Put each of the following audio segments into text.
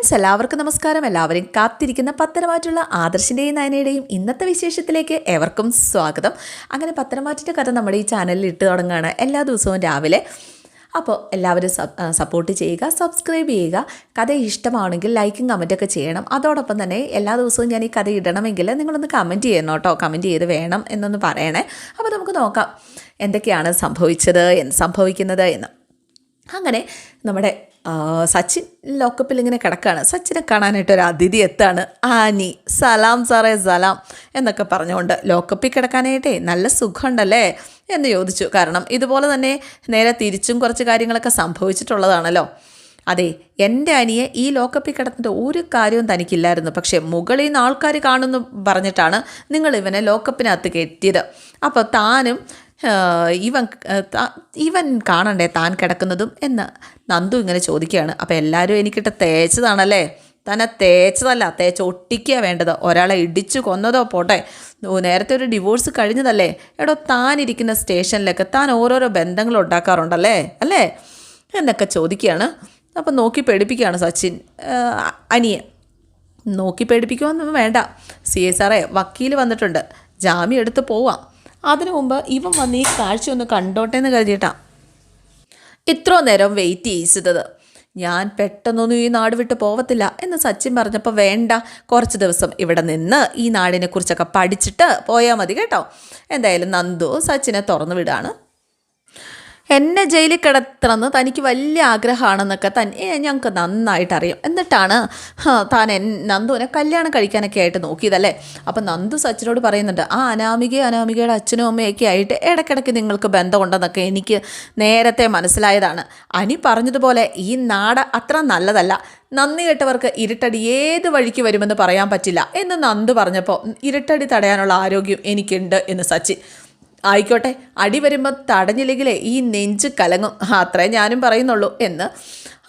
Friends എല്ലാവർക്കും നമസ്കാരം. എല്ലാവരും കാത്തിരിക്കുന്ന പത്തനമാറ്റുള്ള ആദർശിന്റെയും നയനയുടെയും ഇന്നത്തെ വിശേഷത്തിലേക്ക് എവർക്കും സ്വാഗതം. അങ്ങനെ പത്തനമാറ്റിന്റെ കഥ നമ്മുടെ ഈ ചാനലിൽ ഇട്ട് തുടങ്ങുകയാണ് എല്ലാ ദിവസവും രാവിലെ. അപ്പോൾ എല്ലാവരും സപ്പോർട്ട് ചെയ്യുക സബ്സ്ക്രൈബ് ചെയ്യുക. കഥ ഇഷ്ടമാണെങ്കിൽ ലൈക്കും കമന്റൊക്കെ ചെയ്യണം. അതോടൊപ്പം തന്നെ എല്ലാ ദിവസവും ഞാൻ ഈ കഥ ഇടണമെങ്കിൽ നിങ്ങളൊന്ന് കമന്റ് ചെയ്യണം കേട്ടോ. കമന്റ് ചെയ്ത് വേണം എന്നൊന്ന് പറയണേ. അപ്പോൾ നമുക്ക് നോക്കാം. എന്തൊക്കെയാണ് സംഭവിച്ചത് സംഭവിക്കുന്നത് എന്ന്. അങ്ങനെ നമ്മുടെ സച്ചിൻ ലോക്കപ്പിൽ ഇങ്ങനെ കിടക്കുകയാണ് സച്ചിനെ കാണാനായിട്ട് ഒരു അതിഥി എത്താണ്? ആനി സലാം സാറേ സലാം എന്നൊക്കെ പറഞ്ഞുകൊണ്ട് ലോക്കപ്പിൽ കിടക്കാനായിട്ടേ നല്ല സുഖമുണ്ടല്ലേ എന്ന് ചോദിച്ചു. കാരണം ഇതുപോലെ തന്നെ നേരെ തിരിച്ചും കുറച്ച് കാര്യങ്ങളൊക്കെ സംഭവിച്ചിട്ടുള്ളതാണല്ലോ. അതെ എന്റെ അനിയെ ഈ ലോക്കപ്പിൽ കിടന്നിട്ട് ഒരു കാര്യവും തനിക്കില്ലായിരുന്നു. പക്ഷേ മുകളിൽ നിന്ന് ആൾക്കാർ കാണുമെന്ന് പറഞ്ഞിട്ടാണ് നിങ്ങൾ ഇവനെ ലോക്കപ്പിനകത്ത് കെട്ടിയത്. അപ്പോൾ താനും ഇവൻ ഇവൻ കാണണ്ടേ താൻ കിടക്കുന്നതും എന്ന് നന്ദു ഇങ്ങനെ ചോദിക്കുകയാണ്. അപ്പോൾ എല്ലാവരും എനിക്കിട്ട് തേച്ചതാണല്ലേ? തന്നെ തേച്ചതല്ല തേച്ച് ഒട്ടിക്കുക വേണ്ടത്. ഒരാളെ ഇടിച്ചു കൊന്നതോ പോട്ടെ. നേരത്തെ ഒരു ഡിവോഴ്സ് കഴിഞ്ഞതല്ലേ? എടോ താനിരിക്കുന്ന സ്റ്റേഷനിലൊക്കെ താൻ ഓരോരോ ബന്ധങ്ങൾ ഉണ്ടാക്കാറുണ്ടല്ലേ? അല്ലേ? എന്നൊക്കെ ചോദിക്കുകയാണ്. അപ്പം നോക്കി പേടിപ്പിക്കുകയാണ് സച്ചിൻ. അനിയെ നോക്കി പേടിപ്പിക്കുമെന്നൊന്നും വേണ്ട. സി എസ് ആറെ വക്കീൽ വന്നിട്ടുണ്ട്. ജാമ്യം എടുത്ത് പോവാം. അതിനു മുമ്പ് ഇവൻ വന്ന് ഈ കാഴ്ച ഒന്ന് കണ്ടോട്ടെ എന്ന് കരുതിയിട്ടാ. ഇത്രോ നേരം വെയിറ്റ് ചെയ്യിച്ചത്. ഞാൻ പെട്ടെന്നൊന്നും ഈ നാട് വിട്ട് പോവത്തില്ല എന്ന് സച്ചിൻ പറഞ്ഞപ്പോൾ വേണ്ട കുറച്ച് ദിവസം ഇവിടെ നിന്ന് ഈ നാടിനെ കുറിച്ചൊക്കെ പഠിച്ചിട്ട് പോയാൽ മതി കേട്ടോ. എന്തായാലും നന്ദു സച്ചിനെ തുറന്നു വിടാണ്. എന്നെ ജയിലിൽ കിടത്തണമെന്ന് തനിക്ക് വലിയ ആഗ്രഹമാണെന്നൊക്കെ തന്നെ ഞങ്ങൾക്ക് നന്നായിട്ട് അറിയാം എന്നിട്ടാണ് താൻ നന്ദുവിനെ കല്യാണം കഴിക്കാനൊക്കെ ആയിട്ട് നോക്കിയതല്ലേ? അപ്പം നന്ദു സച്ചിനോട് പറയുന്നുണ്ട് ആ അനാമിക അനാമികയുടെ അച്ഛനും അമ്മയൊക്കെ ആയിട്ട് ഇടയ്ക്കിടയ്ക്ക് നിങ്ങൾക്ക് ബന്ധമുണ്ടെന്നൊക്കെ എനിക്ക് നേരത്തെ മനസ്സിലായതാണ്. അനി പറഞ്ഞതുപോലെ ഈ നാട് അത്ര നല്ലതല്ല. നന്ദി കെട്ടവർക്ക് ഇരുട്ടടി ഏത് വഴിക്ക് വരുമെന്ന് പറയാൻ പറ്റില്ല എന്ന് നന്ദു പറഞ്ഞപ്പോൾ ഇരുട്ടടി തടയാനുള്ള ആരോഗ്യം എനിക്കുണ്ട് എന്ന് സച്ചിൻ ആയിക്കോട്ടെ അടി വരുമ്പോൾ തടഞ്ഞില്ലെങ്കിലേ ഈ നെഞ്ച് കലങ്ങും. അത്രേ ഞാനും പറയുന്നുള്ളൂ എന്ന്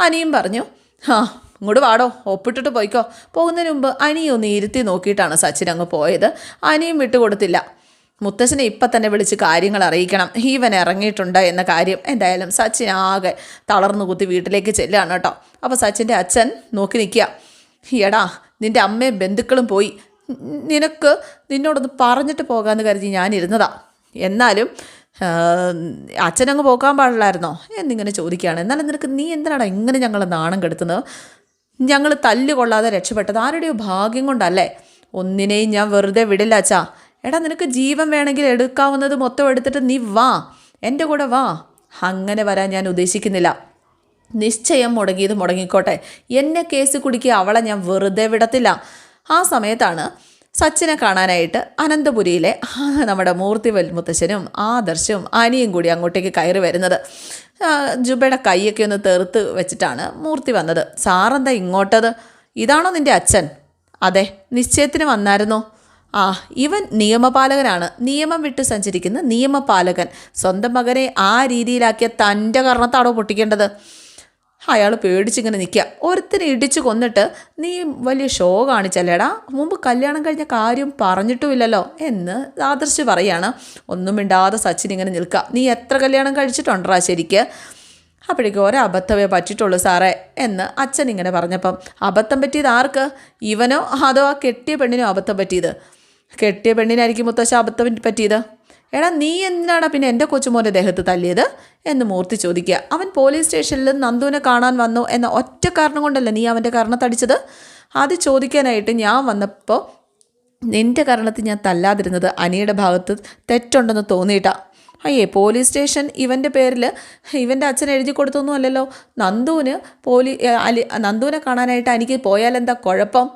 അനിയും പറഞ്ഞു. ആ ഇങ്ങോട്ട് വാടോ ഒപ്പിട്ടിട്ട് പോയിക്കോ. പോകുന്നതിന് മുമ്പ് അനിയൊന്ന് ഇരുത്തി നോക്കിയിട്ടാണ് സച്ചിൻ അങ്ങ് പോയത്. അനിയും വിട്ടുകൊടുത്തില്ല. മുത്തശ്ശനെ ഇപ്പം തന്നെ വിളിച്ച് കാര്യങ്ങൾ അറിയിക്കണം. ഈവൻ ഇറങ്ങിയിട്ടുണ്ട് എന്ന കാര്യം എന്തായാലും സച്ചിൻ ആകെ തളർന്നു കുത്തി വീട്ടിലേക്ക് ചെല്ലുകയാണ് കേട്ടോ. അപ്പോൾ സച്ചിന്റെ അച്ഛൻ നോക്കി നിൽക്കുക. എടാ നിന്റെ അമ്മയും ബന്ധുക്കളും പോയി. നിനക്ക് നിന്നോടൊന്ന് പറഞ്ഞിട്ട് പോകാമെന്ന് കരുതി ഞാനിരുന്നതാണ് എന്നാലും അച്ഛനങ്ങ് പോകാൻ പാടില്ലായിരുന്നോ? എന്നിങ്ങനെ ചോദിക്കുകയാണ്. എന്നാലും നിനക്ക് നീ എന്തിനാണ് എങ്ങനെ ഞങ്ങൾ നാണം കെടുത്തുന്നത്? ഞങ്ങൾ തല്ല് കൊള്ളാതെ രക്ഷപ്പെട്ടത് ആരുടെയോ ഭാഗ്യം കൊണ്ടല്ലേ? ഒന്നിനെയും ഞാൻ വെറുതെ വിടില്ല അച്ഛാ. എടാ നിനക്ക് ജീവൻ വേണമെങ്കിൽ എടുക്കാവുന്നത് മൊത്തം എടുത്തിട്ട് നീ വാ. എന്റെ കൂടെ വാ. അങ്ങനെ വരാൻ ഞാൻ ഉദ്ദേശിക്കുന്നില്ല. നിശ്ചയം മുടങ്ങിയത് മുടങ്ങിക്കോട്ടെ. എന്നെ കേസ് കുടുക്കി അവളെ ഞാൻ വെറുതെ വിടത്തില്ല. ആ സമയത്താണ് സച്ചിനെ കാണാനായിട്ട് അനന്തപുരിയിലെ നമ്മുടെ മൂർത്തി വൽമുത്തശ്ശനും ആദർശവും അനിയും കൂടി അങ്ങോട്ടേക്ക് കയറി വരുന്നത്. ജുബയുടെ കൈയൊക്കെ ഒന്ന് തെറുത്ത് വെച്ചിട്ടാണ് മൂർത്തി വന്നത്. സാറെന്താ ഇങ്ങോട്ടത്? ഇതാണോ നിന്റെ അച്ഛൻ? അതെ നിശ്ചയത്തിന് വന്നായിരുന്നു. ആ ഇവൻ നിയമപാലകനാണ്. നിയമം വിട്ട് സഞ്ചരിക്കുന്ന നിയമപാലകൻ. സ്വന്തം മകനെ ആ രീതിയിലാക്കിയ തന്റെ കർണത്താണോ പൊട്ടിക്കേണ്ടത്? അയാൾ പേടിച്ചിങ്ങനെ നിൽക്കുക ഒരുത്തിനെ ഇടിച്ചു കൊന്നിട്ട് നീ വലിയ ഷോ കാണിച്ചല്ലേടാ? മുമ്പ് കല്യാണം കഴിഞ്ഞ കാര്യം പറഞ്ഞിട്ടുമില്ലല്ലോ എന്ന് ആദർശ് പറയാണ്. ഒന്നും മിണ്ടാതെ സച്ചിൻ ഇങ്ങനെ നിൽക്കുക നീ എത്ര കല്യാണം കഴിച്ചിട്ടുണ്ടോ ശരിക്ക്? അപ്പോഴേക്കും ഒരബദ്ധമേ പറ്റിയിട്ടുള്ളൂ സാറേ എന്ന് അച്ഛൻ ഇങ്ങനെ പറഞ്ഞപ്പം അബദ്ധം പറ്റിയത് ആർക്ക്? ഇവനോ അതോ ആ കെട്ടിയ പെണ്ണിനോ അബദ്ധം പറ്റിയത്? കെട്ടിയ പെണ്ണിനായിരിക്കും മുത്തശ്ശ അബദ്ധം പറ്റിയത്? എടാ നീ എന്തിനാണ് പിന്നെ എന്റെ കൊച്ചുമോന്റെ ദേഹത്ത് തല്ലിയത്? എന്ന് മൂർത്തി ചോദിക്കുക. അവൻ പോലീസ് സ്റ്റേഷനിൽ നന്ദുവിനെ കാണാൻ വന്നു എന്ന ഒറ്റ കാരണം കൊണ്ടല്ലേ നീ അവന്റെ കർണത്തടിച്ചത് അത് ചോദിക്കാനായിട്ട് ഞാൻ വന്നപ്പോൾ നിന്റെ കാരണത്തിൽ ഞാൻ തല്ലാതിരുന്നത് അനിയുടെ ഭാഗത്ത് തെറ്റുണ്ടെന്ന് തോന്നിയിട്ടാ. അയ്യേ പോലീസ് സ്റ്റേഷൻ ഇവന്റെ പേരിൽ ഇവന്റെ അച്ഛൻ എഴുതി കൊടുത്തൊന്നും അല്ലല്ലോ. നന്ദുവിന് പോലീ അലി നന്ദുവിനെ കാണാനായിട്ട് എനിക്ക് പോയാലെന്താ കുഴപ്പം?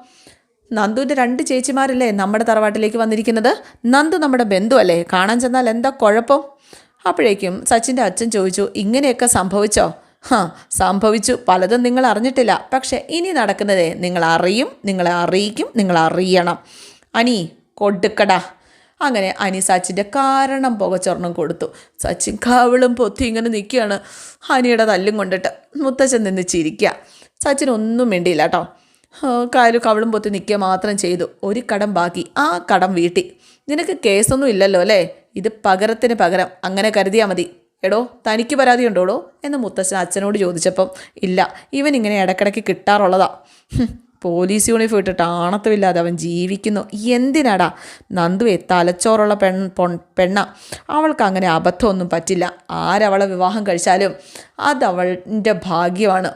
നന്ദുവിന്റെ രണ്ട് ചേച്ചിമാരല്ലേ നമ്മുടെ തറവാട്ടിലേക്ക് വന്നിരിക്കുന്നത്? നന്ദു നമ്മുടെ ബന്ധുവല്ലേ? കാണാൻ ചെന്നാൽ എന്താ കുഴപ്പം? അപ്പോഴേക്കും സച്ചിന്റെ അച്ഛൻ ചോദിച്ചു ഇങ്ങനെയൊക്കെ സംഭവിച്ചോ? ഹാ സംഭവിച്ചു. പലതും നിങ്ങൾ അറിഞ്ഞിട്ടില്ല. പക്ഷേ ഇനി നടക്കുന്നതേ നിങ്ങൾ അറിയും നിങ്ങളെ അറിയിക്കും നിങ്ങൾ അറിയണം. അനി കൊടുക്കടാ. അങ്ങനെ അനി സച്ചിന്റെ കാരണം പുകച്ചൊർണം കൊടുത്തു. സച്ചിൻ കവിളും പൊത്തി ഇങ്ങനെ നിൽക്കുകയാണ്. അനിയുടെ തല്ലും കൊണ്ടിട്ട് മുത്തച്ഛൻ നിന്ന് ചിരിക്കുക. സച്ചിനൊന്നും വേണ്ടിയില്ല കേട്ടോ. കാലും കവളും പൊത്തി നിൽക്കുക മാത്രം ചെയ്തു. ഒരു കടം ബാക്കി. ആ കടം വീട്ടി. നിനക്ക് കേസൊന്നും ഇല്ലല്ലോ അല്ലേ? ഇത് പകരത്തിന് പകരം. അങ്ങനെ കരുതിയാൽ മതി. എടോ തനിക്ക് പരാതി ഉണ്ടോടോ? എന്ന് മുത്തച്ഛൻ അച്ഛനോട് ചോദിച്ചപ്പം ഇല്ല. ഇവൻ ഇങ്ങനെ ഇടയ്ക്കിടയ്ക്ക് കിട്ടാറുള്ളതാ. പോലീസ് യൂണിഫോം ഇട്ടിട്ട് ആണത്തമില്ലാതെ അവൻ ജീവിക്കുന്നു. എന്തിനാടാ? നന്ദുവെ തലച്ചോറുള്ള പെൺ പെണ്ണ. അവൾക്ക് അങ്ങനെ അബദ്ധമൊന്നും പറ്റില്ല. ആരവളെ വിവാഹം കഴിച്ചാലും അതവളുടെ ഭാഗ്യമാണ്.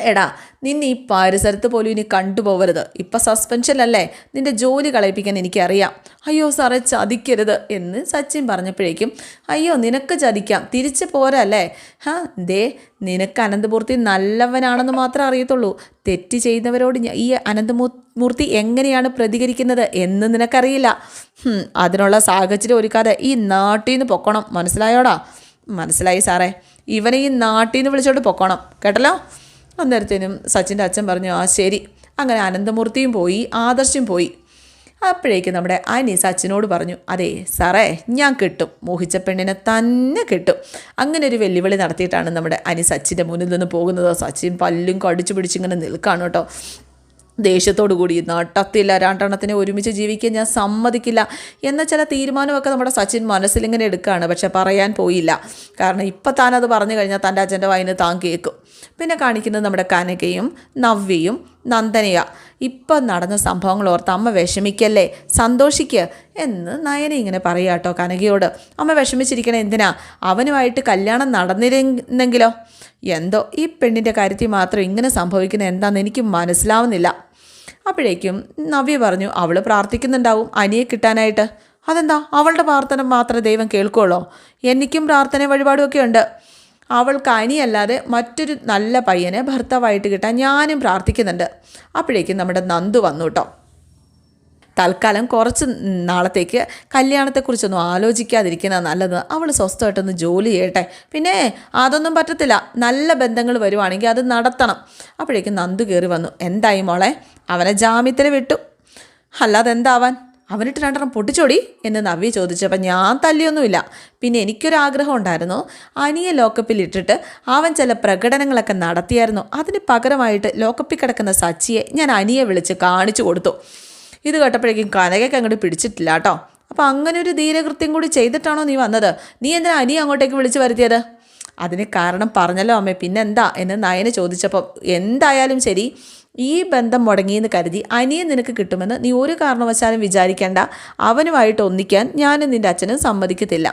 എടാ നിന്നെ ഈ പരിസരത്ത് പോലും ഇനി കണ്ടുപോകരുത് ഇപ്പം സസ്പെൻഷനല്ലേ നിന്റെ ജോലി കളയിപ്പിക്കാൻ എനിക്കറിയാം. അയ്യോ സാറേ ചതിക്കരുത് എന്ന് സച്ചിൻ പറഞ്ഞപ്പോഴേക്കും അയ്യോ നിനക്ക് ചതിക്കാം. തിരിച്ച് പോരല്ലേ ഹാ ദേ നിനക്ക് അനന്തമൂർത്തി നല്ലവനാണെന്ന് മാത്രമേ അറിയത്തുള്ളൂ. തെറ്റ് ചെയ്യുന്നവരോട് ഈ അനന്തമൂ മൂർത്തി എങ്ങനെയാണ് പ്രതികരിക്കുന്നത് എന്ന് നിനക്കറിയില്ല. അതിനുള്ള സാഹചര്യം ഒരുക്കാതെ ഈ നാട്ടിൽ നിന്ന് പൊക്കണം. മനസ്സിലായോടാ? മനസ്സിലായി സാറേ ഇവനെ ഈ നാട്ടിൽ നിന്ന് വിളിച്ചോണ്ട് പൊക്കണം. കേട്ടല്ലോ? അന്നേരത്തേനും സച്ചിന്റെ അച്ഛൻ പറഞ്ഞു ആ ശരി. അങ്ങനെ അനന്തമൂർത്തിയും പോയി ആദർശും പോയി. അപ്പോഴേക്കും നമ്മുടെ അനി സച്ചിനോട് പറഞ്ഞു അതെ സാറേ ഞാൻ കിട്ടും. മോഹിച്ച പെണ്ണിനെ തന്നെ കിട്ടും. അങ്ങനെ ഒരു വെല്ലുവിളി നടത്തിയിട്ടാണ് നമ്മുടെ അനി സച്ചിന്റെ മുന്നിൽ നിന്ന് പോകുന്നത്. സച്ചിൻ പല്ലും കടിച്ചു പിടിച്ചിങ്ങനെ നിൽക്കുകയാണ് കേട്ടോ. ദേഷ്യത്തോടു കൂടി നട്ടത്തില്ല രണ്ടെണ്ണത്തിനെ ഒരുമിച്ച് ജീവിക്കാൻ ഞാൻ സമ്മതിക്കില്ല എന്ന ചില തീരുമാനമൊക്കെ നമ്മുടെ സച്ചിൻ മനസ്സിലിങ്ങനെ എടുക്കുകയാണ് പക്ഷെ പറയാൻ പോയില്ല. കാരണം ഇപ്പം അത് പറഞ്ഞു കഴിഞ്ഞാൽ തന്റെ അച്ഛന്റെ വായിന് താൻ കേൾക്കും. പിന്നെ കാണിക്കുന്നത് നമ്മുടെ കനകയും നവ്യയും നന്ദനയ. ഇപ്പം നടന്ന സംഭവങ്ങൾ ഓർത്ത് അമ്മ വിഷമിക്കല്ലേ? സന്തോഷിക്കുക എന്ന് നയന ഇങ്ങനെ പറയുക കേട്ടോ കനകയോട്. അമ്മ വിഷമിച്ചിരിക്കണേ എന്തിനാ? അവനുമായിട്ട് കല്യാണം നടന്നിരുന്നെങ്കിലോ? എന്തോ ഈ പെണ്ണിന്റെ കാര്യത്തിൽ മാത്രം ഇങ്ങനെ സംഭവിക്കുന്നത് എന്താണെന്ന് എനിക്ക് മനസ്സിലാവുന്നില്ല. അപ്പോഴേക്കും നവ്യ പറഞ്ഞു അവൾ പ്രാർത്ഥിക്കുന്നുണ്ടാവും അനിയെ കിട്ടാനായിട്ട്. അതെന്താ? അവളുടെ പ്രാർത്ഥന മാത്രമേ ദൈവം കേൾക്കുകയുള്ളോ എനിക്കും പ്രാർത്ഥന വഴിപാടുമൊക്കെ ഉണ്ട്. അവൾക്ക് അനിയല്ലാതെ മറ്റൊരു നല്ല പയ്യനെ ഭർത്താവായിട്ട് കിട്ടാൻ ഞാനും പ്രാർത്ഥിക്കുന്നുണ്ട്. അപ്പോഴേക്കും നമ്മുടെ നന്ദു വന്നു കേട്ടോ. തൽക്കാലം കുറച്ച് നാളത്തേക്ക് കല്യാണത്തെക്കുറിച്ചൊന്നും ആലോചിക്കാതിരിക്കുന്ന നല്ലത്. അവൾ സ്വസ്ഥമായിട്ടൊന്ന് ജോലി ചെയ്യട്ടെ. പിന്നെ അതൊന്നും പറ്റത്തില്ല. നല്ല ബന്ധങ്ങൾ വരുവാണെങ്കിൽ അത് നടത്തണം. അപ്പോഴേക്കും നന്ദു കയറി വന്നു. എന്തായി മോളെ? അവനെ ജാമ്യത്തിൽ വിട്ടു. അല്ലാതെ എന്താവാൻ? അവനിട്ട് രണ്ടെണ്ണം പൊട്ടിച്ചോടി എന്ന് നവ്യ ചോദിച്ചപ്പോൾ ഞാൻ തല്ലിയൊന്നുമില്ല. പിന്നെ എനിക്കൊരാഗ്രഹം ഉണ്ടായിരുന്നു. അനിയെ ലോക്കപ്പിൽ ഇട്ടിട്ട് അവൻ ചില പ്രകടനങ്ങളൊക്കെ നടത്തിയായിരുന്നു. അതിന് പകരമായിട്ട് ലോക്കപ്പിൽ കിടക്കുന്ന സച്ചിയെ ഞാൻ അനിയെ വിളിച്ച് കാണിച്ചു കൊടുത്തു. ഇത് കേട്ടപ്പോഴേക്കും കനകയ്ക്ക് അങ്ങോട്ട് പിടിച്ചിട്ടില്ല കേട്ടോ അപ്പോൾ അങ്ങനെ ഒരു ധീരകൃത്യം കൂടി ചെയ്തിട്ടാണോ നീ വന്നത്? നീ എന്തിനാ അനിയെ അങ്ങോട്ടേക്ക് വിളിച്ചു വരുത്തിയത്? അതിന് കാരണം പറഞ്ഞല്ലോ അമ്മേ പിന്നെന്താ എന്ന് നയന് ചോദിച്ചപ്പോൾ എന്തായാലും ശരി ഈ ബന്ധം മുടങ്ങിയെന്ന് കരുതി അനിയെ നിനക്ക് കിട്ടുമെന്ന് നീ ഒരു കാരണവശാലും വിചാരിക്കേണ്ട. അവനുമായിട്ട് ഒന്നിക്കാൻ ഞാനും നിന്റെ അച്ഛനും സമ്മതിക്കത്തില്ല.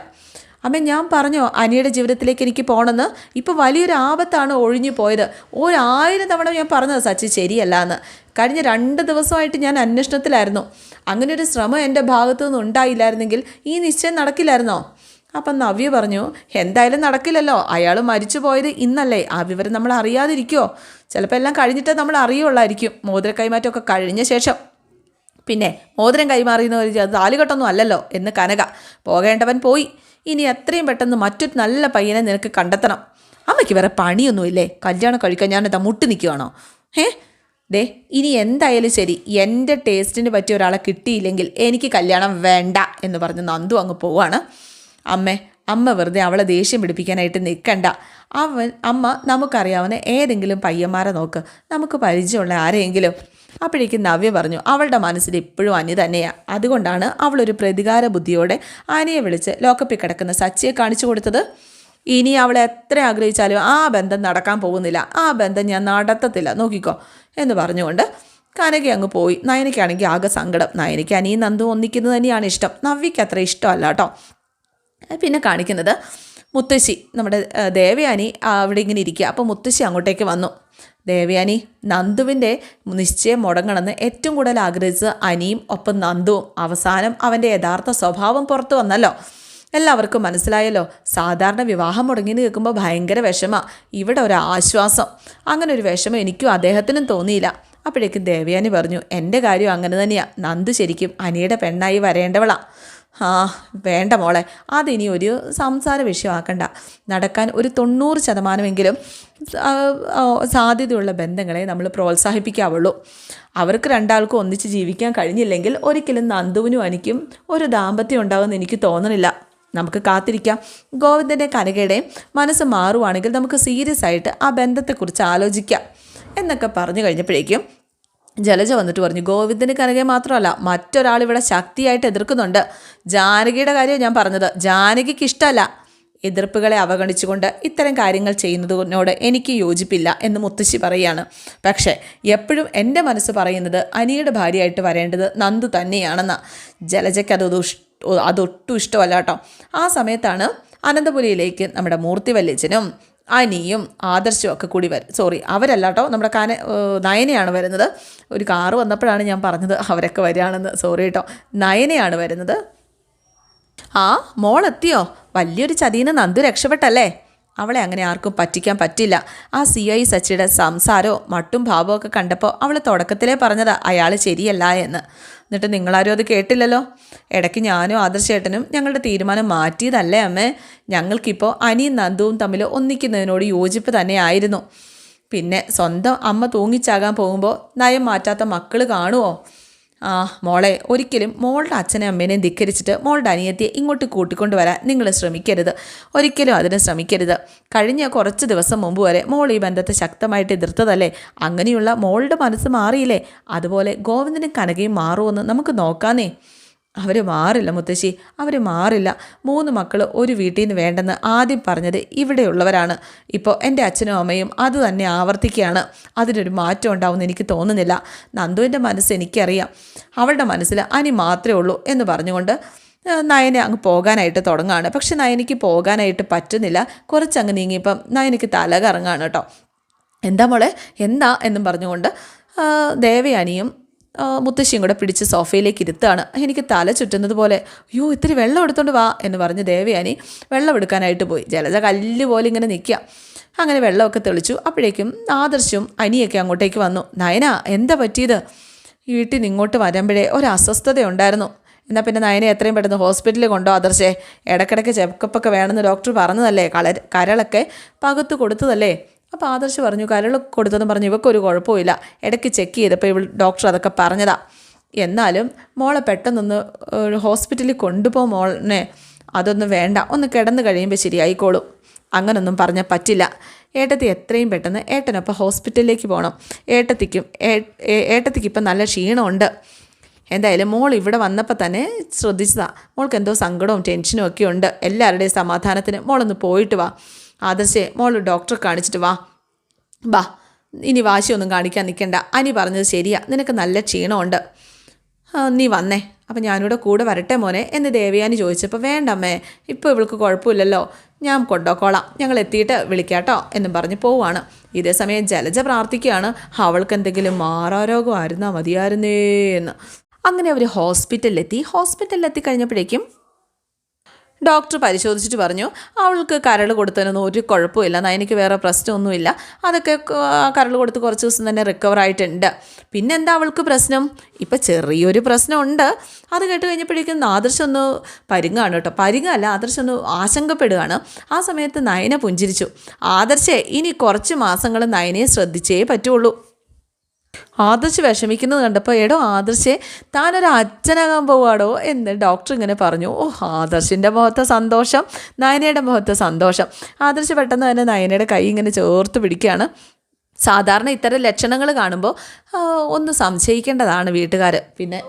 അമ്മ ഞാൻ പറഞ്ഞോ അനിയുടെ ജീവിതത്തിലേക്ക് എനിക്ക് പോകണമെന്ന് ഇപ്പോൾ വലിയൊരു ആപത്താണ് ഒഴിഞ്ഞു പോയത്. ഒരായിരം തവണ ഞാൻ പറഞ്ഞത് സച്ചി ശരിയല്ല എന്ന് കഴിഞ്ഞ രണ്ട് ദിവസമായിട്ട് ഞാൻ അന്വേഷണത്തിലായിരുന്നു. അങ്ങനെ ഒരു ശ്രമം എന്റെ ഭാഗത്തു നിന്ന് ഉണ്ടായില്ലായിരുന്നെങ്കിൽ ഈ നിശ്ചയം നടക്കില്ലായിരുന്നോ? അപ്പം നവ്യ പറഞ്ഞു എന്തായാലും നടക്കില്ലല്ലോ. അയാൾ മരിച്ചു പോയത് ഇന്നല്ലേ. ആ വിവരം നമ്മൾ അറിയാതിരിക്കുമോ ചിലപ്പോൾ എല്ലാം കഴിഞ്ഞിട്ടേ നമ്മൾ അറിയുള്ളായിരിക്കും. മോതിര കൈമാറ്റമൊക്കെ കഴിഞ്ഞ ശേഷം. പിന്നെ മോതിരം കൈമാറിയെന്ന് ഒരു താലുകെട്ടൊന്നും അല്ലല്ലോ എന്ന് കനക. പോകേണ്ടവൻ പോയി. ഇനി എത്രയും പെട്ടെന്ന് മറ്റൊരു നല്ല പയ്യനെ നിനക്ക് കണ്ടെത്തണം. അമ്മയ്ക്ക് വേറെ പണിയൊന്നുമില്ലേ? കല്യാണം കഴിക്കാൻ ഞാൻ എന്താ മുട്ടി നിൽക്കുകയാണോ ഏ ദേ ഇനി എന്തായാലും ശരി എന്റെ ടേസ്റ്റിന് പറ്റിയ ഒരാളെ കിട്ടിയില്ലെങ്കിൽ എനിക്ക് കല്യാണം വേണ്ട എന്ന് പറഞ്ഞ് നന്ദു അങ്ങ് പോവാണ്. അമ്മേ അമ്മ വെറുതെ അവളെ ദേഷ്യം പിടിപ്പിക്കാനായിട്ട് നിൽക്കണ്ട. അവൻ അമ്മ നമുക്കറിയാവുന്ന ഏതെങ്കിലും പയ്യന്മാരെ നോക്ക്. നമുക്ക് പരിചയമുള്ള ആരെയെങ്കിലും അപ്പോഴേക്കും നവ്യ പറഞ്ഞു അവളുടെ മനസ്സിൽ ഇപ്പോഴും അനി തന്നെയാണ് അതുകൊണ്ടാണ് അവളൊരു പ്രതികാര ബുദ്ധിയോടെ അനിയെ വിളിച്ച് ലോക്കപ്പിൽ കിടക്കുന്ന സച്ചിയെ കാണിച്ചു കൊടുത്തത്. ഇനി അവളെ എത്ര ആഗ്രഹിച്ചാലും ആ ബന്ധം നടക്കാൻ പോകുന്നില്ല. ആ ബന്ധം ഞാൻ നടത്തത്തില്ല. നോക്കിക്കോ. എന്ന് പറഞ്ഞുകൊണ്ട് കനക അങ്ങ് പോയി. നയനയ്ക്കാണെങ്കിൽ ആകെ സങ്കടം. നയനയ്ക്ക് അനിയും നന്ദു ഒന്നിക്കുന്നത് തന്നെയാണ് ഇഷ്ടം. നവ്യയ്ക്ക് അത്ര ഇഷ്ടമല്ല കേട്ടോ. പിന്നെ കാണിക്കുന്നത് മുത്തശ്ശി നമ്മുടെ ദേവയാനി അവിടെ ഇങ്ങനെ ഇരിക്കുക. അപ്പോൾ മുത്തശ്ശി അങ്ങോട്ടേക്ക് വന്നു. ദേവയാനി നന്ദുവിന്റെ നിശ്ചയം മുടങ്ങണമെന്ന് ഏറ്റവും കൂടുതൽ ആഗ്രഹിച്ചത് അനിയും ഒപ്പം നന്ദുവും അവസാനം അവന്റെ യഥാർത്ഥ സ്വഭാവം പുറത്തു വന്നല്ലോ. എല്ലാവർക്കും മനസ്സിലായല്ലോ. സാധാരണ വിവാഹം മുടങ്ങി നിൽക്കുമ്പോൾ ഭയങ്കര വിഷമമാണ് ഇവിടെ ഒരു ആശ്വാസം. അങ്ങനെ ഒരു വിഷമം എനിക്കും അദ്ദേഹത്തിനും തോന്നിയില്ല. അപ്പോഴേക്കും ദേവയാനി പറഞ്ഞു എന്റെ കാര്യം അങ്ങനെ തന്നെയാണ് നന്ദു ശരിക്കും അനിയുടെ പെണ്ണായി വരേണ്ടവളാ. ആ വേണ്ട മോളെ. അതിനി ഒരു സംസാര വിഷയമാക്കണ്ട. നടക്കാൻ ഒരു തൊണ്ണൂറ് ശതമാനമെങ്കിലും സാധ്യതയുള്ള ബന്ധങ്ങളെ നമ്മൾ പ്രോത്സാഹിപ്പിക്കാവുള്ളൂ. അവർക്ക് രണ്ടാൾക്കും ഒന്നിച്ച് ജീവിക്കാൻ കഴിഞ്ഞില്ലെങ്കിൽ ഒരിക്കലും നന്ദുവിനും എനിക്കും ഒരു ദാമ്പത്യം ഉണ്ടാകുമെന്ന് എനിക്ക് തോന്നണില്ല. നമുക്ക് കാത്തിരിക്കാം. ഗോവിന്ദന്റെ കനകയുടെയും മനസ്സ് മാറുവാണെങ്കിൽ നമുക്ക് സീരിയസ് ആയിട്ട് ആ ബന്ധത്തെക്കുറിച്ച് ആലോചിക്കാം. എന്നൊക്കെ പറഞ്ഞു കഴിഞ്ഞപ്പോഴേക്കും ജലജ വന്നിട്ട് പറഞ്ഞു ഗോവിന്ദന് കനകെ മാത്രമല്ല മറ്റൊരാൾ ഇവിടെ ശക്തിയായിട്ട് എതിർക്കുന്നുണ്ട്. ജാനകിയുടെ കാര്യം ഞാൻ പറഞ്ഞത് ജാനകിക്ക് ഇഷ്ടമല്ല. എതിർപ്പുകളെ അവഗണിച്ചുകൊണ്ട് ഇത്തരം കാര്യങ്ങൾ ചെയ്യുന്നതിനോട് എനിക്ക് യോജിപ്പില്ല എന്ന് മുത്തശ്ശി പറയുകയാണ്. പക്ഷേ എപ്പോഴും എന്റെ മനസ്സ് പറയുന്നത് അനിയുടെ ഭാര്യയായിട്ട് വരേണ്ടത് നന്ദു തന്നെയാണെന്ന. ജലജയ്ക്ക് അത് അതൊട്ടും ഇഷ്ടമല്ല കേട്ടോ. ആ സമയത്താണ് അനന്തപുരിയിലേക്ക് നമ്മുടെ മൂർത്തി വല്യച്ചനും അനിയും ആദർശവും ഒക്കെ കൂടി വരും. സോറി അവരല്ല കേട്ടോ നമ്മുടെ കാന നയനയാണ് വരുന്നത്. ഒരു കാറ് വന്നപ്പോഴാണ് ഞാൻ പറഞ്ഞത് അവരൊക്കെ വരികയാണെന്ന്. സോറി കേട്ടോ നയനയാണ് വരുന്നത്. ആ മോളെത്തിയോ? വലിയൊരു ചതിന്ന് നന്ദു രക്ഷപ്പെട്ടല്ലേ? അവളെ അങ്ങനെ ആർക്കും പറ്റിക്കാൻ പറ്റില്ല. ആ സി ഐ സച്ചിയുടെ സംസാരവും മട്ടും ഭാവവും ഒക്കെ കണ്ടപ്പോൾ അവൾ തുടക്കത്തിലേ പറഞ്ഞത് അയാൾ ശരിയല്ല എന്ന്. എന്നിട്ട് നിങ്ങളാരും അത് കേട്ടില്ലല്ലോ? ഇടയ്ക്ക് ഞാനും ആദർശേട്ടനും ഞങ്ങളുടെ തീരുമാനം മാറ്റിയതല്ലേ അമ്മേ? ഞങ്ങൾക്കിപ്പോൾ അനിയും നന്ദുവും തമ്മിൽ ഒന്നിക്കുന്നതിനോട് യോജിപ്പ് തന്നെയായിരുന്നു. പിന്നെ സ്വന്തം അമ്മ തൂങ്ങിച്ചാകാൻ പോകുമ്പോൾ നയം മാറ്റാത്ത മക്കൾ കാണുമോ ആ മോളെ ഒരിക്കലും മോളുടെ അച്ഛനെ അമ്മേനെയും ധിക്കരിച്ചിട്ട് മോളുടെ അനിയത്തിയെ ഇങ്ങോട്ട് കൂട്ടിക്കൊണ്ട് വരാൻ നിങ്ങൾ ശ്രമിക്കരുത്. ഒരിക്കലും അതിന് ശ്രമിക്കരുത്. കഴിഞ്ഞ കുറച്ച് ദിവസം മുമ്പ് വരെ മോൾ ഈ ബന്ധത്തെ ശക്തമായിട്ട് എതിർത്തതല്ലേ? അങ്ങനെയുള്ള മോളുടെ മനസ്സ് മാറിയില്ലേ? അതുപോലെ ഗോവിന്ദനും കനകയും മാറുമെന്ന് നമുക്ക് നോക്കാന്നേ. അവർ മാറില്ല മുത്തശ്ശി അവർ മാറില്ല. മൂന്ന് മക്കൾ ഒരു വീട്ടിൽ നിന്ന് വേണ്ടെന്ന് ആദ്യം പറഞ്ഞത് ഇവിടെയുള്ളവരാണ്. ഇപ്പോൾ എന്റെ അച്ഛനും അമ്മയും അത് തന്നെ ആവർത്തിക്കുകയാണ്. അതിനൊരു മാറ്റം ഉണ്ടാവുമെന്ന് എനിക്ക് തോന്നുന്നില്ല. നന്ദുവിന്റെ മനസ്സ് എനിക്കറിയാം. അവളുടെ മനസ്സിൽ അനി മാത്രമേ ഉള്ളൂ എന്ന് പറഞ്ഞുകൊണ്ട് നയനെ അങ്ങ് പോകാനായിട്ട് തുടങ്ങുകയാണ്. പക്ഷെ നയനിക്ക് പോകാനായിട്ട് പറ്റുന്നില്ല. കുറച്ചങ്ങ് നീങ്ങിയപ്പം നയനിക്ക് തല കറങ്ങാണ് കേട്ടോ. എന്താ മോളെ? എന്താ എന്നും പറഞ്ഞുകൊണ്ട് ദേവയാനിയും മുത്തശ്ശിയും കൂടെ പിടിച്ച് സോഫയിലേക്ക് ഇരുത്തുകയാണ് എനിക്ക് തല ചുറ്റുന്നത് പോലെ അയ്യോ ഇത്തിരി വെള്ളം എടുത്തോണ്ട് വാ എന്ന് പറഞ്ഞ് ദേവയാനി വെള്ളം എടുക്കാനായിട്ട് പോയി. ജലജ കല്ല് പോലെ ഇങ്ങനെ നിൽക്കുക. അങ്ങനെ വെള്ളമൊക്കെ തെളിച്ചു. അപ്പോഴേക്കും ആദർശവും അനിയൊക്കെ അങ്ങോട്ടേക്ക് വന്നു. നയന എന്താ പറ്റിയത്? വീട്ടിൽ നിന്ന് ഇങ്ങോട്ട് വരുമ്പോഴേ ഒരു അസ്വസ്ഥത ഉണ്ടായിരുന്നു. എന്നാൽ പിന്നെ നയനെ എത്രയും പെട്ടെന്ന് ഹോസ്പിറ്റലിൽ കൊണ്ടോ ആദർശേ? ഇടയ്ക്കിടയ്ക്ക് ചെക്കപ്പൊക്കെ വേണമെന്ന് ഡോക്ടർ പറഞ്ഞതല്ലേ? കള കരളൊക്കെ പകുത്ത് കൊടുത്തതല്ലേ? അപ്പോൾ ആദർശ് പറഞ്ഞു കരൾ കൊടുത്തതെന്ന് പറഞ്ഞു ഇവക്കൊരു കുഴപ്പമില്ല ഇടയ്ക്ക് ചെക്ക് ചെയ്തപ്പോൾ ഇവൾ ഡോക്ടർ അതൊക്കെ പറഞ്ഞതാ. എന്നാലും മോളെ പെട്ടെന്നൊന്ന് ഹോസ്പിറ്റലിൽ കൊണ്ടുപോകും മോളിനെ അതൊന്നും വേണ്ട ഒന്ന് കിടന്നു കഴിയുമ്പോൾ ശരിയായിക്കോളും. അങ്ങനൊന്നും പറഞ്ഞാൽ പറ്റില്ല. ഏട്ടത്തി എത്രയും പെട്ടെന്ന് ഏട്ടനൊപ്പം ഹോസ്പിറ്റലിലേക്ക് പോകണം ഏട്ടത്തിക്കും ഏട്ടത്തിക്ക് ഇപ്പം നല്ല ക്ഷീണമുണ്ട്. എന്തായാലും മോൾ ഇവിടെ വന്നപ്പോൾ തന്നെ ശ്രദ്ധിച്ചതാ. മോൾക്ക് എന്തോ സങ്കടവും ടെൻഷനും ഒക്കെ ഉണ്ട്. എല്ലാവരുടെയും സമാധാനത്തിന് മോളൊന്ന് പോയിട്ട് വാ. ആദർശേ മോൾ ഡോക്ടറെ കാണിച്ചിട്ട് വാ. ബാ ഇനി വാശിയൊന്നും കാണിക്കാൻ നിൽക്കണ്ട. അനി പറഞ്ഞത് ശരിയാ. നിനക്ക് നല്ല ക്ഷീണമുണ്ട്. നീ വന്നേ. അപ്പം ഞാനിവിടെ കൂടെ വരട്ടെ മോനെ? എന്ന് ദേവയാനി ചോദിച്ചപ്പോൾ വേണ്ടമ്മേ ഇപ്പോൾ ഇവൾക്ക് കുഴപ്പമില്ലല്ലോ. ഞാൻ കൊണ്ടോക്കോളാം. ഞങ്ങൾ എത്തിയിട്ട് വിളിക്കാട്ടോ എന്നും പറഞ്ഞ് പോവാണ്. ഇതേ സമയം ജലജ പ്രാർത്ഥിക്കുകയാണ്. അവൾക്ക് എന്തെങ്കിലും മാറാരോഗമായിരുന്നാ മതിയായിരുന്നേ എന്ന് അങ്ങനെ അവർ ഹോസ്പിറ്റലിലെത്തി. ഹോസ്പിറ്റലിലെത്തി കഴിഞ്ഞപ്പോഴേക്കും ഡോക്ടർ പരിശോധിച്ചിട്ട് പറഞ്ഞു അവൾക്ക് കരൾ കൊടുത്തതിനൊന്നും ഒരു കുഴപ്പമില്ല നയനിക്ക് വേറെ പ്രശ്നമൊന്നുമില്ല. അതൊക്കെ കരൾ കൊടുത്ത് കുറച്ച് ദിവസം തന്നെ റിക്കവർ ആയിട്ടുണ്ട്. പിന്നെന്താ അവൾക്ക് പ്രശ്നം? ഇപ്പം ചെറിയൊരു പ്രശ്നമുണ്ട്. അത് കേട്ട് കഴിഞ്ഞപ്പോഴേക്കും ആദർശം ഒന്ന് പരിങ്ങാണ് കേട്ടോ. പരിങ്ങല്ല ആദർശം ഒന്ന് ആശങ്കപ്പെടുകയാണ് ആ സമയത്ത് നയന പുഞ്ചിരിച്ചു. ആദർശേ ഇനി കുറച്ച് മാസങ്ങൾ നയനയെ ശ്രദ്ധിച്ചേ പറ്റുള്ളൂ. ആദർശ് വിഷമിക്കുന്നത് കണ്ടപ്പോൾ എടോ ആദർശെ താനൊരു അച്ഛനാകാൻ പോവാടോ? എന്ന് ഡോക്ടർ ഇങ്ങനെ പറഞ്ഞു. ഓ ആദർശിന്റെ മുഖത്തെ സന്തോഷം നയനയുടെ മുഖത്തെ സന്തോഷം. ആദർശ് പെട്ടെന്ന് തന്നെ നയനയുടെ കൈ ഇങ്ങനെ ചേർത്ത് പിടിക്കുകയാണ്. സാധാരണ ഇത്തരം ലക്ഷണങ്ങൾ കാണുമ്പോൾ ഒന്ന് സംശയിക്കേണ്ടതാണ് വീട്ടുകാർ പിന്നെ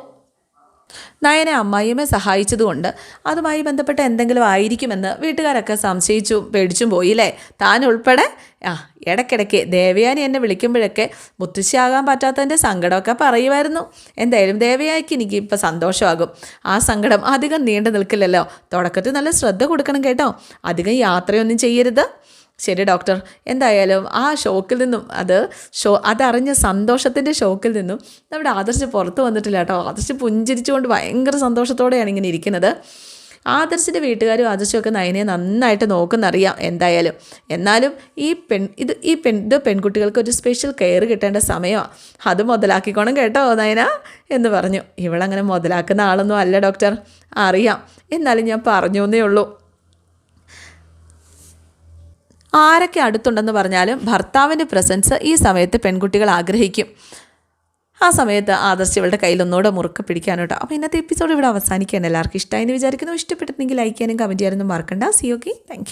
നയനെ അമ്മായിയമ്മയെ സഹായിച്ചതുകൊണ്ട് അതുമായി ബന്ധപ്പെട്ട എന്തെങ്കിലും ആയിരിക്കുമെന്ന് വീട്ടുകാരൊക്കെ സംശയിച്ചും പേടിച്ചും പോയില്ലേ താൻ ഉൾപ്പെടെ? ആ ഇടയ്ക്കിടയ്ക്ക് ദേവയാനി എന്നെ വിളിക്കുമ്പോഴൊക്കെ മുത്തശ്ശിയാകാൻ പറ്റാത്തതിന്റെ സങ്കടമൊക്കെ പറയുമായിരുന്നു. എന്തായാലും ദേവയാനിക്ക് എനിക്ക് ഇപ്പോൾ സന്തോഷമാകും. ആ സങ്കടം അധികം നീണ്ടു നിൽക്കില്ലല്ലോ. തുടക്കത്തിൽ നല്ല ശ്രദ്ധ കൊടുക്കണം കേട്ടോ. അധികം യാത്രയൊന്നും ചെയ്യരുത്. ശരി ഡോക്ടർ. എന്തായാലും ആ ഷോക്കിൽ നിന്നും അത് ഷോ അതറിഞ്ഞ സന്തോഷത്തിന്റെ ഷോക്കിൽ നിന്നും നമ്മുടെ ആദർശ് പുറത്ത് വന്നിട്ടില്ല കേട്ടോ. ആദർശ് പുഞ്ചിരിച്ചുകൊണ്ട് ഭയങ്കര സന്തോഷത്തോടെയാണ് ഇങ്ങനെ ഇരിക്കുന്നത്. ആദർശിന്റെ വീട്ടുകാരും ആദർശവും ഒക്കെ നയനെ നന്നായിട്ട് നോക്കുന്നറിയാം എന്തായാലും. എന്നാലും ഈ പെൺ ഇത് ഈ പെൺ ഇത് പെൺകുട്ടികൾക്ക് ഒരു സ്പെഷ്യൽ കെയർ കിട്ടേണ്ട സമയമാണ് അത് മുതലാക്കിക്കോണം കേട്ടോ നയന എന്ന് പറഞ്ഞു. ഇവളങ്ങനെ മുതലാക്കുന്ന ആളൊന്നും അല്ല ഡോക്ടർ അറിയാം. എന്നാലും ഞാൻ പറഞ്ഞു എന്നേ ഉള്ളൂ. ആരൊക്കെ അടുത്തുണ്ടെന്ന് പറഞ്ഞാലും ഭർത്താവിന്റെ പ്രസൻസ് ഈ സമയത്ത് പെൺകുട്ടികൾ ആഗ്രഹിക്കും. ആ സമയത്ത് ആദർശ് ഇവളുടെ കയ്യിൽ ഒന്നുകൂടെ മുറുക്കെ പിടിക്കാനോട്ടോ അപ്പോൾ ഇന്നത്തെ എപ്പിസോഡ് ഇവിടെ അവസാനിക്കുകയാണ്. എല്ലാവർക്കും ഇഷ്ടമായി എന്ന് വിചാരിക്കുന്നു. ഇഷ്ടപ്പെട്ടിട്ടുണ്ടെങ്കിൽ ലൈക്ക് ചെയ്യാനും കമന്റ് ചെയ്യാനൊന്നും മറക്കണ്ട. C okay thank